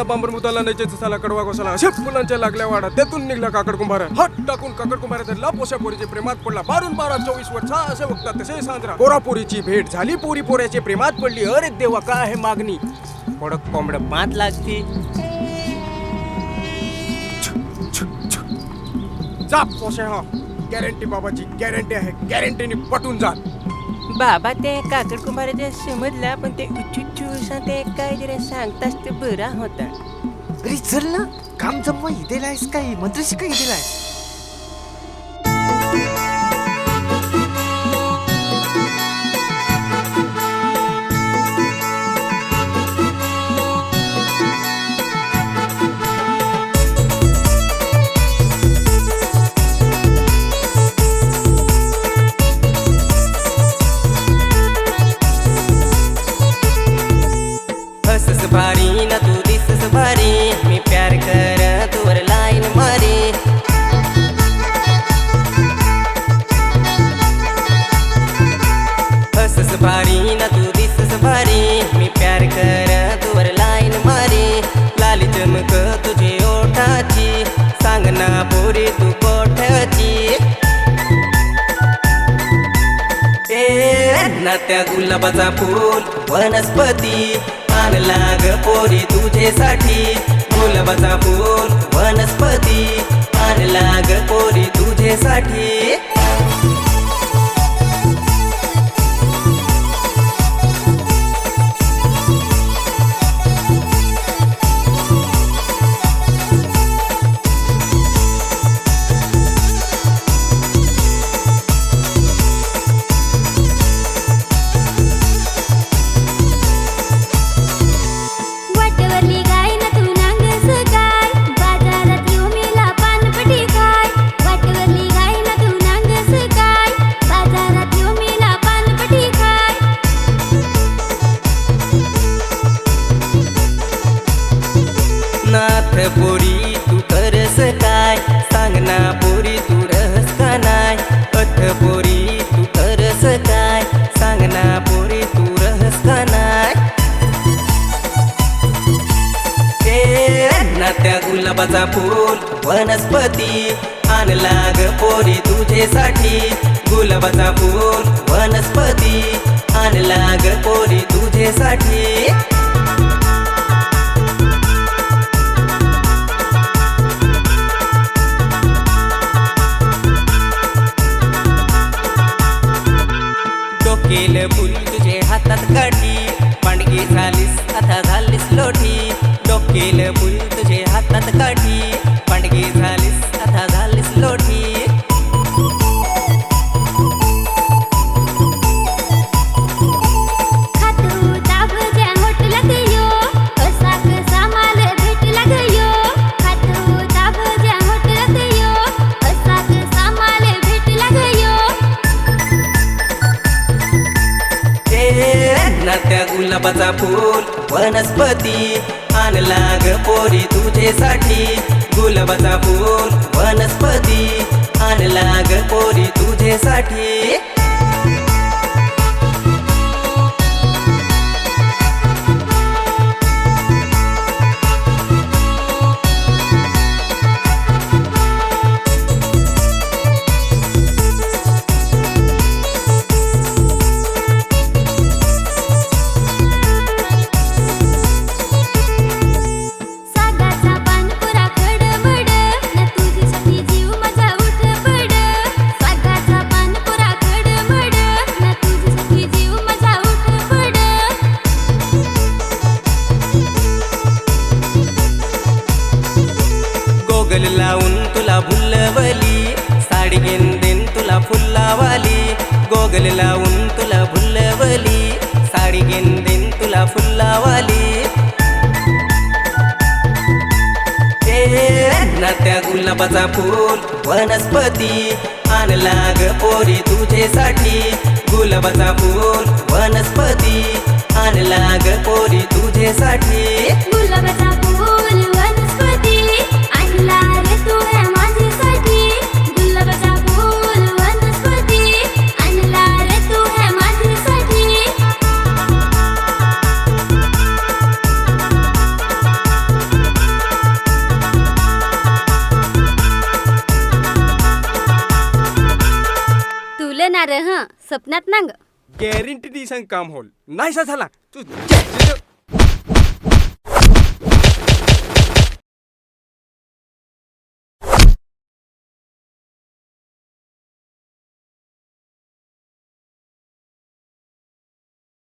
साला बांबर मुताला नयचे साला कडवा गोसाला अशा फुलांच्या लागल्या वाडा त्यातून निघला काकड कुंभार. हट टाकून काकड कुंभार धरला पोशा पोरीचे प्रेमात पडला. बारून बारा चोवीस वर्ष असे बघतात तसे सांजरा. पोरा पोरीची भेट झाली पोरी पोऱ्याचे प्रेमात पडली. अरे देवा काय आहे मागणी? पडक कोंबड पाच लागती. जा पोशे हा. गॅरंटी बाबाची गॅरंटी आहे. गॅरंटीने पटून जा. बाबा ते काकड कुंभाराच्या समजला पण ते उच्चुच्चू ते काय जरा सांगताच ते बरा होता. अरे चल ना काम जमवा काही काय? मंत्र शिकाय दिलायस हसस भारी ना तू दिसस भारी. मी प्यार कर तुवर लाईन मारी. हसस भारी ना तू दिसस भारी. मी प्यार कर तुवर लाईन मारी. लाल चमक तुझे ओठाची. सांग ना पोरी तू कोठ्याची ए त्या गुलाबाचा फूल वनस्पती. मान लाग पोरी तुझेसाठी नाथ पोरी तू करस काय? सांग ना पोरी तू रहस का नाय अथ पोरी तू करस काय? सांग ना पोरी तू रहस का नाय ए ना त्या गुलाबाचा फूल वनस्पती आणला ग पोरी तुझेसाठी गुलाबाचा फूल वनस्पती आणला ग पोरी तुझेसाठी हातात काठी पांडगी झालीस आता झालीस लोटी डोकेल फुल तुझे हातात काठी गुलाबाचा फूल वनस्पती आणला ग पोरी तुझेसाठी. गुलाबाचा फूल वनस्पती आणला ग पोरी तुझेसाठी. फुल्लावाली गोगल लावून तुला भुल्लवली साडी घेऊन तुला फुल्लावाली त्या गुलाबाचा फूल वनस्पती. आणला ग पोरी तुझेसाठी गुलाबाचा फूल वनस्पती. आणला ग पोरी तुझेसाठी गुलाबाचा ना हं. स्वप्नात नांग. गॅरंटी दी सांग काम होल नाही झाला. तू